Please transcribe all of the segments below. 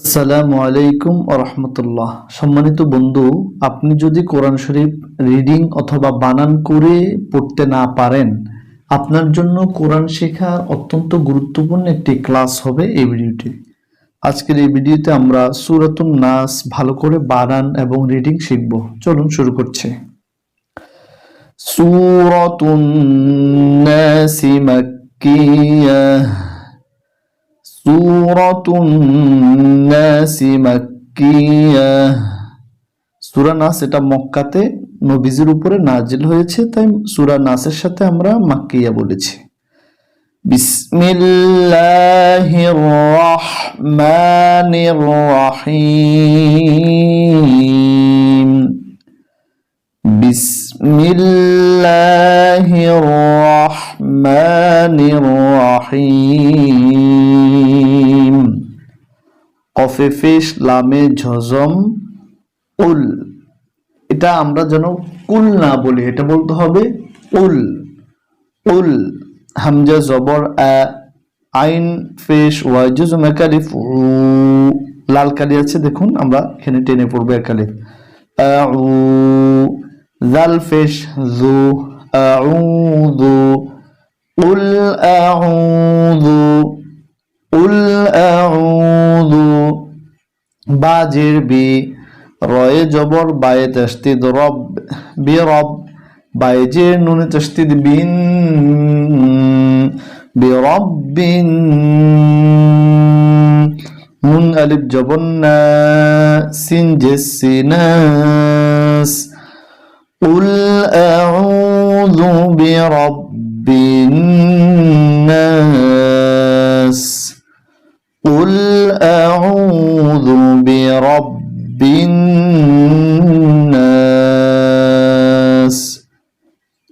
আসসালামু আলাইকুম রহমতুল্লাহ। সম্মানিত বন্ধু, আপনি যদি কোরআন শরীফ রিডিং অথবা বানান করে পড়তে না পারেন, আপনার জন্য কোরআন শেখা অত্যন্ত গুরুত্বপূর্ণ একটি ক্লাস হবে এই ভিডিওটি। আজকের এই ভিডিওতে আমরা সুরাতুন নাস ভালো করে বানান এবং রিডিং শিখব। চলুন শুরু করছি। সুরাতুন নাসি মাক্কিয়া। সূরা নাস এটা মক্কাতে নবীজির উপরে নাজিল হয়েছে, তাই সূরা নাসের সাথে আমরা মাক্কিয়া বলেছি। বিসমিল্লাহির রহমানির রহিম। বিসমিল্লাহির রহমানির রহিম কফে ফেশ লামে ঝজম উল এটা আমরা যেন কুল না বলি, এটা বলতে হবে উল। উল, হামজা, জবর আইন ফেশ ওয়াজুজ মেকালিফ লাল কালি আছে, দেখুন, আমরা এখানে টেনে পড়ব একালিফ আউ জাল ফেশ জু আউযু قل أعوذ قل أعوذ বাজের বি রয়ে জবর বায়ে তস্তিদ রব বি রব বাইজের নুনে তস্তিদ বিন বি রব্বিন নুন আলিফ জবর না সিন জেসিনাস قل أعوذ برب الناس قل أعوذ برب الناس.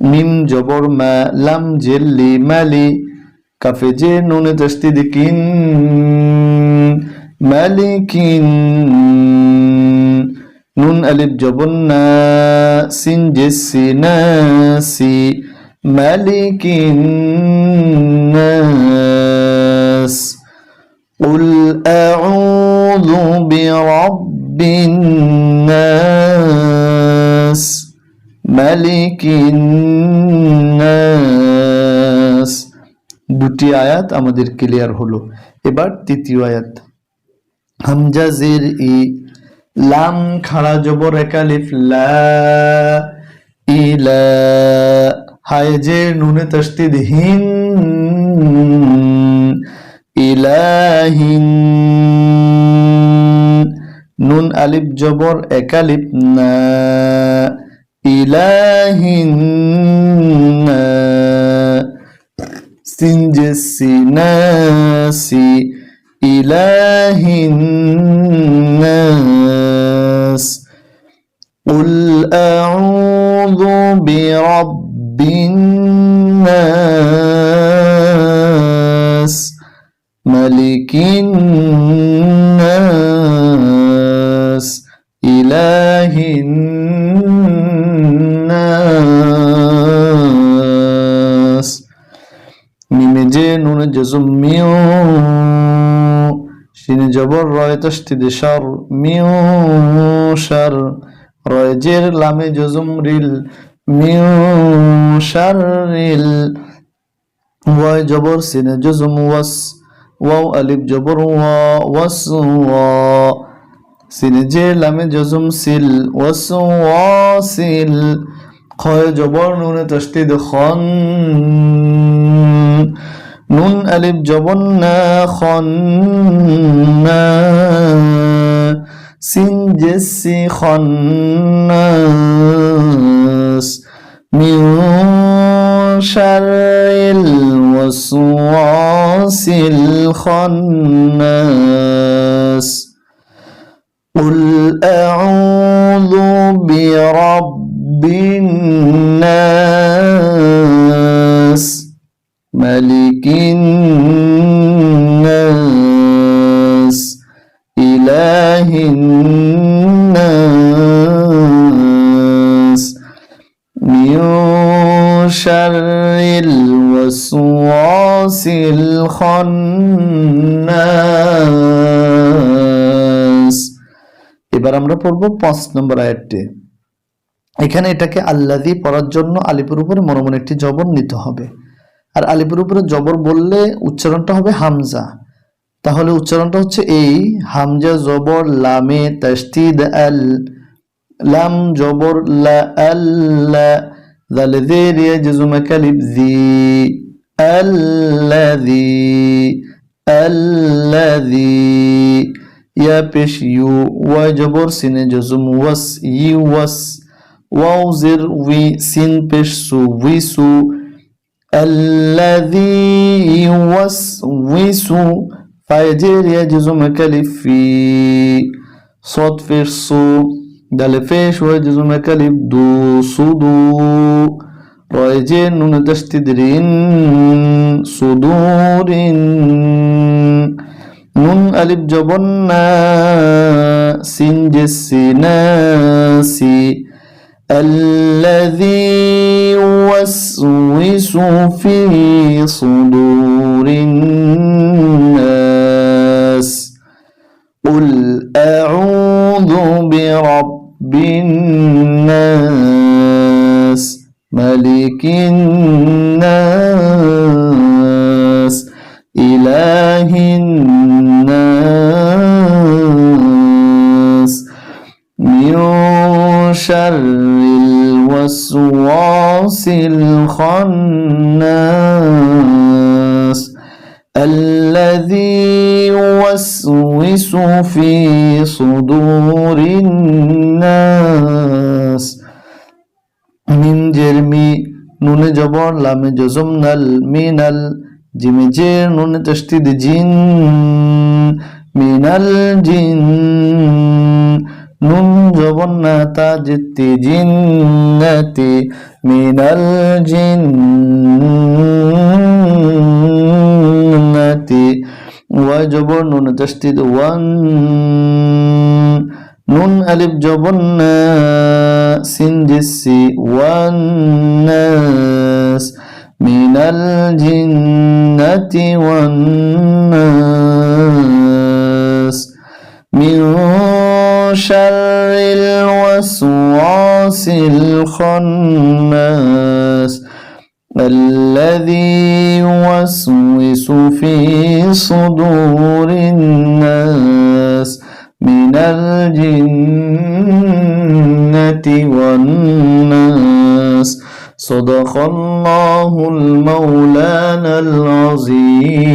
ميم جبر ما لم جل مالي كفجي نون تشتدكين مالكين নুন আলিফ জবর না সিন জেসি নাসি মালিকিন নাস قل أعوذ برب الناس ملك الناس দুটি আয়াত আমাদের ক্লিয়ার হলো এবার তৃতীয় আয়াত হামজা জের ই লাম খাড়া জবর একালিফ লা ইলা হায় জের নুনে তস্তিদ, হিন ইলাহিন। নুন আলিফ জবর একালিফ না ইলাহিন। না সিন জে إله الناس. قل أعوذ برب الناس. ملك الناس. إله الناس. ميم جنون جزم শিনে জবর রয় তস্তিদে সর মিউ সর রয় জের লামে জজুম রিল, মিউ সর রিল। ওয়াই জবর সিনে জজুম ওয়াস, ওয়াও আলিফ জবর ওয়া, ওয়াস ওয়া। সিনে জে লামে জজুম সিল, ওয়াস ওয়াসিল খয় জবর নুনে তস্তিদ খন। নুন আলিফ জবর না খন না সিন জেসি খন মিউ শারিল ওয়াসওয়াসিল খন্নাস قل أعوذ برب الناس ملك الناس إله الناس من شر الوسواس الخناس এবার আমরা পড়বো পাঁচ নম্বর আয়াতটি এখানে এটাকে আল্লাদি পড়ার জন্য আলিপুর উপরে মনে একটি জবর নিতে হবে আর আলিপুর উপরে জবর বললে উচ্চারণটা হবে হামজা। তাহলে উচ্চারণটা হচ্ছে এই, হামজা জবর লামে তাস্তিদ আল, লাম জবর লা আল্লা দালে দে রিয়া জেজুমা কালিব জি আল্লাযী আল্লাযী ইয়া পেশ ইউ, ওয়া জবর সিনে জজুম ওয়াস ই ওয়াস, ওয়াও জির, উই, সিন পেশ সু, উই সু الذي يوسوس فيجر يجزم كلف في صوت فيش صو دل فيش ويجزم كلف دو صدو رأيجين نون تشتدرين صدور نون ألف جبنا سين جسي ناسي. الذي يوسوس في صدور الناس. قل أعوذ برب الناس ملك الناس. الوسواس الخناس الذي يوسوس في صدور الناس মিম জেরমি নুনে জবর লামে জজম নাল মিনাল জিমে জের নুনে তস্তিদ জিন মিনাল জিন নুন জবর না তা জিত্তি জিন্নাতি মিনাল জিন্নাতি ওয়া জবর নুনে তস্তিদ ওয়ান নুন আলিফ জবর না সিন জিসি ওয়ান নাস মিনাল জিন্নাতি ওয়ান الخناس الذي يوسوس في صدور الناس من الجنة والناس. صدق الله المولانا العظيم.